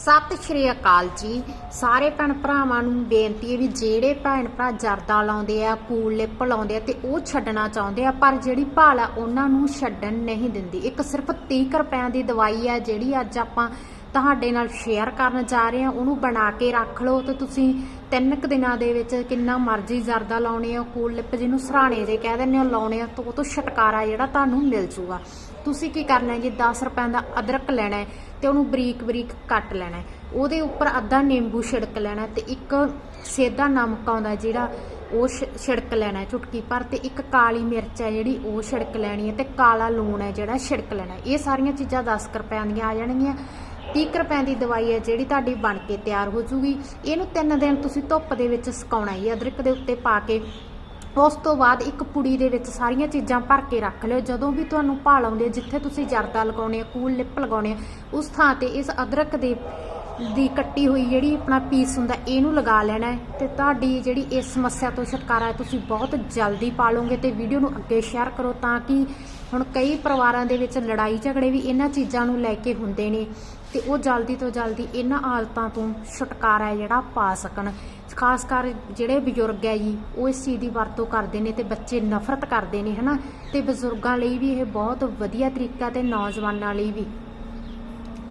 ਸਤਿ ਸ਼੍ਰੀ ਅਕਾਲ ਜੀ। ਸਾਰੇ ਭੈਣ ਭਰਾਵਾਂ ਨੂੰ ਬੇਨਤੀ ਹੈ ਵੀ ਜਿਹੜੇ ਭੈਣ ਭਰਾ ਜਰਦਾ ਲਾਉਂਦੇ ਆ, ਕੂਲ ਲਿਪ ਲਾਉਂਦੇ ਆ ਤੇ ਉਹ ਛੱਡਣਾ ਚਾਹੁੰਦੇ ਆ, ਪਰ ਜਿਹੜੀ ਭਾਲ ਆ ਉਹਨਾਂ ਨੂੰ ਛੱਡਣ ਨਹੀਂ ਦਿੰਦੀ। ਇੱਕ ਸਿਰਫ 30 ਕੁ ਦੀ ਦਵਾਈ ਆ ਜਿਹੜੀ ਅੱਜ ਆਪਾਂ ਤੁਹਾਡੇ ਨਾਲ ਸ਼ੇਅਰ ਕਰਨ ਜਾ ਰਹੇ ਆ, ਉਹਨੂੰ ਬਣਾ ਕੇ ਰੱਖ ਲਓ ਤੇ ਤੁਸੀਂ ਤਿੰਨ ਕੁ ਦਿਨਾਂ ਦੇ ਵਿੱਚ ਕਿੰਨਾ ਮਰਜ਼ੀ ਜਰਦਾ ਲਾਉਣੇ ਆ, ਕੂਲ ਲਿਪ ਜਿਹਨੂੰ ਸਰਾਣੇ ਜੇ ਕਹਿ ਦਿੰਦੇ ਹੋ ਲਾਉਣੇ ਆ ਤਾਂ ਉਹ ਤੋਂ ਛੁਟਕਾਰਾ ਜਿਹੜਾ ਤੁਹਾਨੂੰ ਮਿਲ ਜੂਗਾ। ਤੁਸੀਂ ਕੀ ਕਰਨਾ ਹੈ ਜੀ 10 ਰੁਪਏ ਦਾ ਅਦਰਕ ਲੈਣਾ ਹੈ ਤੇ ਉਹਨੂੰ ਬਰੀਕ ਬਰੀਕ ਕੱਟ ਲੈਣਾ ਹੈ। ਉਹਦੇ ਉੱਪਰ ਅੱਧਾ ਨਿੰਬੂ ਛਿੜਕ ਲੈਣਾ ਹੈ ਤੇ ਇੱਕ ਸੇਧਾ ਨਮਕ ਆਉਂਦਾ ਜਿਹੜਾ ਉਹ ਛਿ- ਛਿੜਕ ਲੈਣਾ ਹੈ ਚੁਟਕੀ ਭਰ ਤੇ ਇੱਕ ਕਾਲੀ ਮਿਰਚ ਹੈ ਜਿਹੜੀ ਉਹ ਛਿੜਕ ਲੈਣੀ ਹੈ ਤੇ ਕਾਲਾ ਲੂਣ ਹੈ ਜਿਹੜਾ ਛਿੜਕ ਲੈਣਾ ਇਹ ਸਾਰੀਆਂ ਚੀਜ਼ਾਂ 10 ਕੁ ਰੁਪਏ ਦੀਆਂ ਆ ਜਾਣਗੀਆਂ। 30 ਕੁ ਰੁਪਏ ਦੀ ਦਵਾਈ ਹੈ ਜਿਹੜੀ ਤੁਹਾਡੀ ਬਣ ਕੇ ਤਿਆਰ ਹੋ ਜੂਗੀ। ਇਹਨੂੰ ਤਿੰਨ ਦਿਨ ਤੁਸੀਂ ਧੁੱਪ ਦੇ ਵਿੱਚ ਸੁਕਾਉਣਾ ਹੈ ਅਦਰਕ ਦੇ ਉੱਤੇ ਪਾ ਕੇ ਉਸ ਤੋਂ ਬਾਅਦ ਇੱਕ ਪੁੜੀ ਦੇ ਵਿੱਚ ਸਾਰੀਆਂ ਚੀਜ਼ਾਂ ਭਰ ਕੇ ਰੱਖ ਲਿਓ। ਜਦੋਂ ਵੀ ਤੁਹਾਨੂੰ ਭਾਲ ਆਉਂਦੀ ਜਿੱਥੇ ਤੁਸੀਂ ਜਰਦਾ ਲਗਾਉਣੇ ਆ ਕੂਲ ਲਿਪ ਲਗਾਉਣੇ ਆ ਉਸ ਥਾਂ ਤੇ ਇਸ ਅਦਰਕ ਦੇ ਦੀ ਕੱਟੀ ਹੋਈ ਜਿਹੜੀ ਆਪਣਾ ਪੀਸ ਹੁੰਦਾ, ਇਹਨੂੰ ਲਗਾ ਲੈਣਾ ਹੈ ਤੇ ਤੁਹਾਡੀ ਜਿਹੜੀ ਇਸ ਸਮੱਸਿਆ ਤੋਂ ਛੁਟਕਾਰਾ ਤੁਸੀਂ ਬਹੁਤ ਜਲਦੀ ਪਾ ਪਾਲੋਗੇ ਤੇ ਵੀਡੀਓ ਨੂੰ ਅੱਗੇ ਸ਼ੇਅਰ ਕਰੋ ਤਾਂ ਕਿ ਹੁਣ ਕਈ ਪਰਿਵਾਰਾਂ ਦੇ ਵਿੱਚ ਲੜਾਈ ਝਗੜੇ ਵੀ ਇਹਨਾਂ ਚੀਜ਼ਾਂ ਨੂੰ ਲੈ ਕੇ ਹੁੰਦੇ ਨੇ ਤੇ ਉਹ ਜਲਦੀ ਤੋਂ ਜਲਦੀ ਇਹਨਾਂ ਆਦਤਾਂ ਤੋਂ ਛੁਟਕਾਰਾ ਜਿਹੜਾ ਪਾ ਸਕਣ। ਖਾਸ ਕਰ ਜਿਹੜੇ ਬਜ਼ੁਰਗ ਹੈ ਜੀ, ਉਹ ਇਸ ਚੀਜ਼ ਦੀ ਵਰਤੋਂ ਕਰਦੇ ਨੇ ਤੇ ਬੱਚੇ ਨਫ਼ਰਤ ਕਰਦੇ ਨੇ, ਹਨਾ? ਤੇ ਬਜ਼ੁਰਗਾਂ ਲਈ ਵੀ ਇਹ ਬਹੁਤ ਵਧੀਆ ਤਰੀਕਾ ਤੇ ਨੌਜਵਾਨਾਂ ਲਈ ਵੀ।